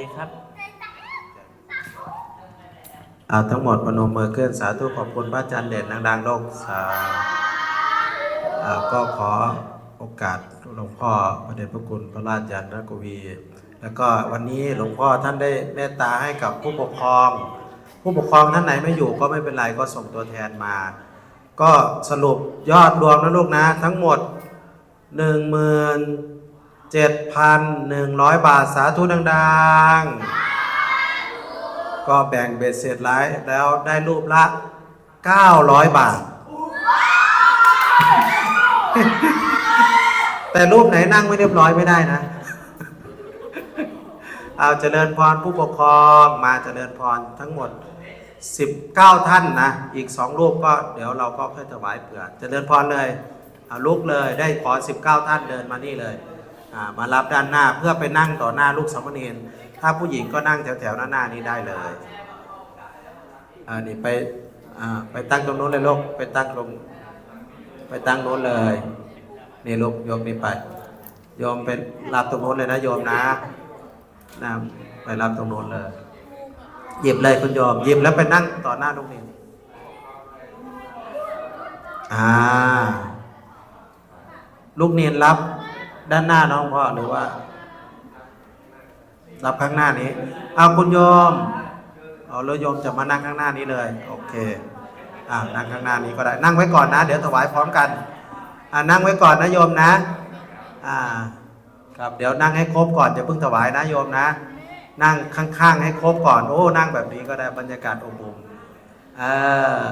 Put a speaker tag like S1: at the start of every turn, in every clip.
S1: ดีครับ
S2: เอาทั้งหมดพนมมือขึ้นสาธุขอบคุณพระอาจารย์เด่นดังๆโลกสาอ่าก็ขอโอกาสหลวงพ่อพระเดชพระคุณพระราชยานรักวี แล้วก็วันนี้หลวงพ่อท่านได้เมตตาให้กับผู้ปกครอง ผู้ปกครองท่านไหนไม่อยู่ก็ไม่เป็นไรก็ส่งตัวแทนมา ก็สรุปยอดรวมนะลูกนะ ทั้งหมด 7,100 บาทสาธุดังๆ ก็แบ่งเบ็ดเสร็จไลายแล้วได้รูปละ 900 บาท แต่รูปไหนนั่งไม่เรียบร้อยไม่ได้นะ เอาเจริญพรผู้ปกครองมาเจริญพรทั้งหมด 19 ท่านนะ อีก 2 รูปก็เดี๋ยวเราก็ค่อยถวายเผื่อเจริญพรเลยเอาลุกเลยได้ขอ 19 ท่านเดินมานี่เลย มารับด้านหน้าเพื่อไปนั่งต่อหน้าลูกสามเณรถ้าผู้หญิงก็นั่งแถวๆหน้าหน้านี้ได้เลยอ่านี่ไปอ่าไปตั้งตรงโน้นเลยลูกไปตั้งตรงไปตั้งโน้นเลยนี่ลูกโยมนี่ไปโยมเป็นรับตรงโน้นเลยนะโยมนะนะไปรับตรงโน้นเลยหยิบเลยคุณโยมหยิบแล้วไปนั่งต่อหน้าลูกนิวอ่าลูกเนียนรับ ด้านหน้าน้องพ่อหรือว่า รับข้างหน้านี้เอาคุณโยมเอาแล้วโยมจะมานั่งข้างหน้านี้เลย โอเคอ่านั่งข้างหน้านี้ก็ได้นั่งไว้ก่อนนะ เดี๋ยวถวายพร้อมกันอ่านั่งไว้ก่อนนะโยมนะอ่าครับเดี๋ยวนั่งให้ครบก่อนจะเพิ่งถวายนะโยมนะ นั่งข้างๆให้ครบก่อน โอ้ นั่งแบบนี้ก็ได้บรรยากาศอบอุ่นเออ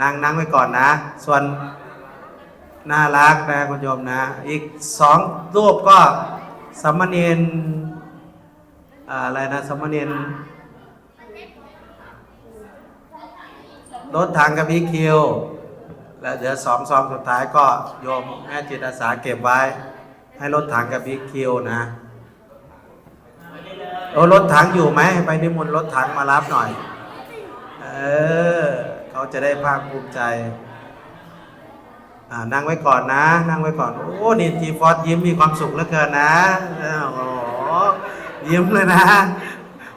S2: นั่งนั่งไว้ก่อนนะ ส่วน น่ารักนะคุณโยมนะ อีกสองรูปก็สามเณรอ่าอะไรนะสามเณรรถถังกับพีคิวแล้วเดี๋ยวสองซองสุดท้ายก็โยมแม่จิตอาสาเก็บไว้ ให้รถถังกับพีคิวนะโอ้รถถังอยู่ไหมไปนิมนต์รถถังมารับหน่อย เออ เขาจะได้ภาคภูมิใจ นั่งไว้ก่อนนะ นั่งไว้ก่อน โอ้นี่ทีฟอสยิ้มมีความสุขเหลือเกินนะออโอ้ยิ้มเลยนะ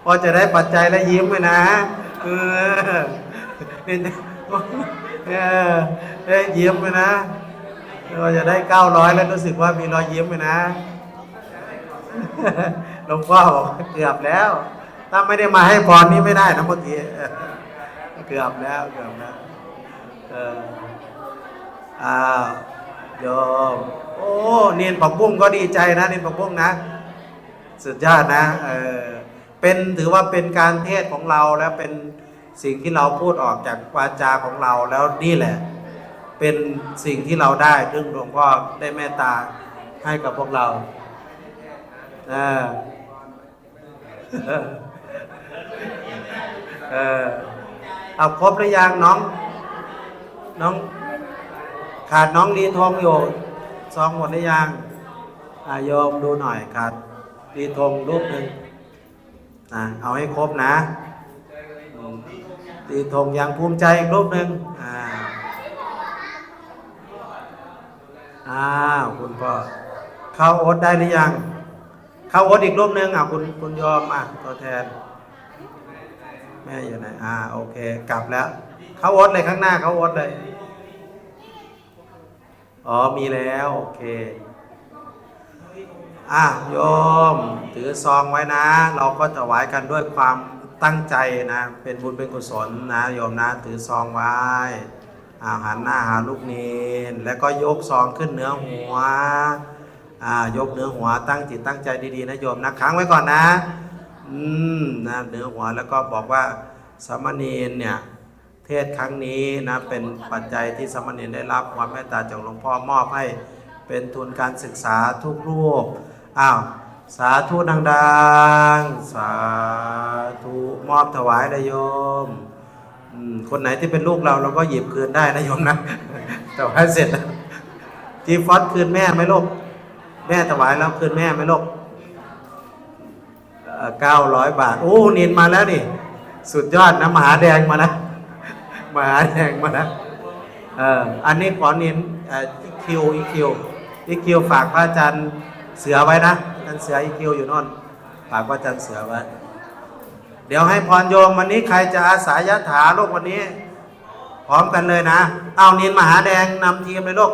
S2: พอจะได้ปัจจัยแล้วยิ้มเลยนะเออนี่เออยิ้มเลยนะเราจะได้เก้าร้อยแล้วรู้สึกว่ามีรอยยิ้มเลยนะหลวงพ่อบอกเกือบแล้ว ถ้าไม่ได้มาให้พรนี้ไม่ได้นะเมื่อกี้เกือบแล้วเกือบแล้วเออ อ้าวโยมโอ้เนียนปักบุ้งก็ดีใจนะเนียนปักบุ้งนะสุดยอดนะเออเป็นถือว่าเป็นการเทศของเราแล้วเป็นสิ่งที่เราพูดออกจากวาจาของเราแล้วนี่แหละ เป็นสิ่งที่เราได้ซึ่งหลวงพ่อได้เมตตาให้กับพวกเราออเออเออเอาครบหรือยังน้อง น้อง ขาดน้องลีทงอยู่ซองหมดหรือยังอาโยมดูหน่อยขาดลีทงรูปหนึ่งอะเอาให้ครบนะอืมลีทองยังภูมิใจอีกรูปหนึ่งอ่าอ้าวคุณพ่อเข้าโอ๊ตได้หรือยัง เข้าโอ๊ตอีกรูปหนึ่งอะคุณคุณยอมอะตัวแทนแม่อยู่ไหนอ่าโอเค กลับแล้ว เข้าโอ๊ตเลยข้างหน้าเข้าโอ๊ตเลย อ๋อมีแล้ว โอเค อะโยม ถือซองไว้นะ เราก็ถวายกันด้วยความตั้งใจนะ เป็นบุญเป็นกุศลนะโยมนะ ถือซองไว้อาหันหน้าหาลูกเนนแล้วก็ยกซองขึ้นเหนือหัวอ่ายกเนื้อหัวตั้งจิตตั้งใจดีๆนะโยมนะค้างไว้ก่อนนะ อืมนะเนื้อหัวแล้วก็บอกว่าสามเณรเนี่ย เทศครั้งนี้นะเป็นปัจจัยที่สมณรได้รับความเมตตาจากหลวงพ่อมอบให้เป็นทุนการศึกษาทุกรูปอ้าวสาธุดังๆ สาธุมอบถวายนะโยมคนไหนที่เป็นลูกเราเราก็หยิบคืนได้นะโยมนะถวายเสร็จแล้วจีฟอสคืนแม่ไหมลูกแม่ถวายแล้วคืนแม่ไหมลูกเก้าร้อยบาท โอ้นินมาแล้วนี่ สุดยอดนะมหาแดงมาแล้ว มาแดงมาแล้วเอออันนี้ขอนินอีคิวอีคิวอีคิวฝากพระอาจารย์เสือไว้นะอาจารย์เสืออีคิวอยู่น่นฝากว่าจันเสือไว้ เดี๋ยวให้พรโยมวันนี้ใครจะอาสายยะถาลูกวันนี้ พร้อมกันเลยนะ เอาเนินมหาแดงนำทีมเลยลูก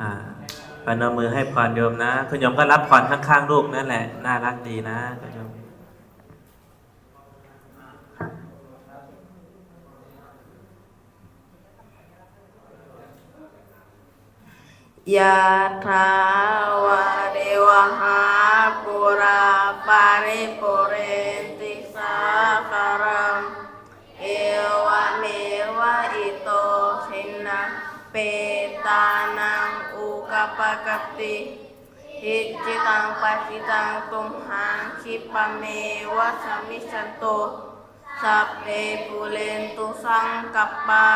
S1: อ่า ปนมมือให้พรโยมนะ คุณโยมก็รับพรข้างๆลูกนั่นแหละ น่ารักดีนะคุณโยม
S3: ยะถาวะเดวะหาปุราปาริปุ ปกติหิจิตังปัสสิตังตุมหังคิปะเมวะสมมิสันโตสัพเพปุเรนตุสังกัปปา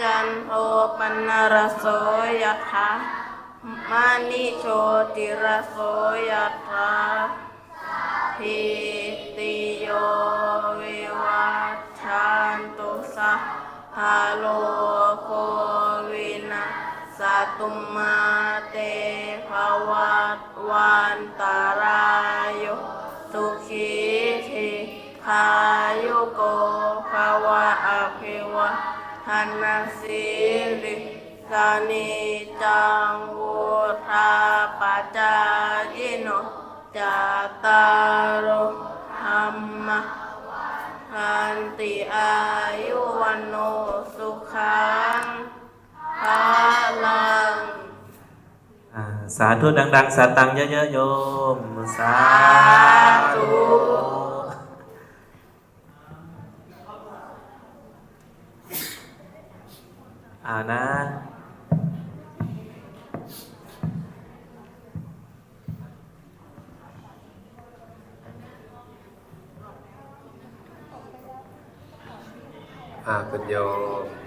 S3: จันโทปนรสโสยถามานิโชติรสโสยถาทิติโยวิวัชชันตุสัพพโลกวินาสตุม ตารายโยสุขีทิพายุโกภาวะอภิวะธนาสิริสานิจังวุธาปจายโนจัตตารโสา
S1: ธุดัง ๆ สาตังเยอะๆโยม สาธุอ่านะ
S4: อาคุณโยม